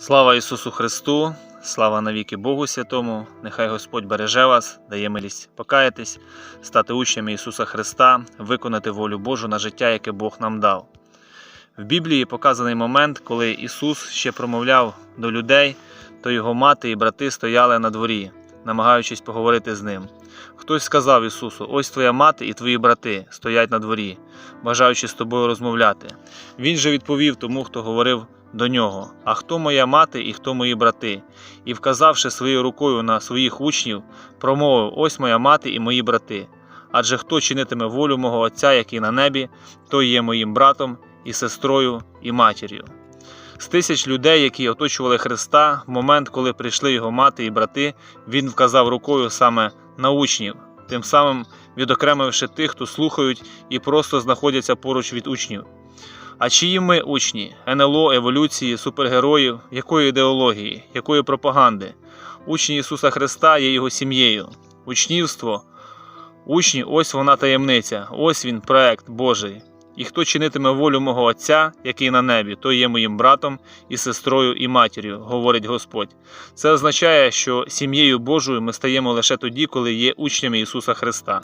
Слава Ісусу Христу, слава навіки Богу Святому, нехай Господь береже вас, дає милість покаятись, стати учнями Ісуса Христа, виконати волю Божу на життя, яке Бог нам дав. В Біблії показаний момент, коли Ісус ще промовляв до людей, то його мати і брати стояли на дворі, намагаючись поговорити з ним. Хтось сказав Ісусу: Ось твоя мати і твої брати стоять на дворі, бажаючи з тобою розмовляти. Він же відповів тому, хто говорив до нього: А хто моя мати і хто мої брати? І, вказавши своєю рукою на своїх учнів, промовив: Ось моя мати і мої брати. Адже хто чинитиме волю мого Отця, який на небі, той є моїм братом і сестрою і матір'ю. З тисяч людей, які оточували Христа, в момент, коли прийшли його мати і брати, він вказав рукою саме на учнів, тим самим відокремивши тих, хто слухають і просто знаходяться поруч від учнів. А чиї ми учні? НЛО, еволюції, супергероїв, якої ідеології, якої пропаганди? Учні Ісуса Христа є Його сім'єю. Учнівство, учні, ось вона таємниця, ось він проект Божий. І хто чинитиме волю мого Отця, який на небі, той є моїм братом і сестрою і матір'ю, говорить Господь. Це означає, що сім'єю Божою ми стаємо лише тоді, коли є учнями Ісуса Христа.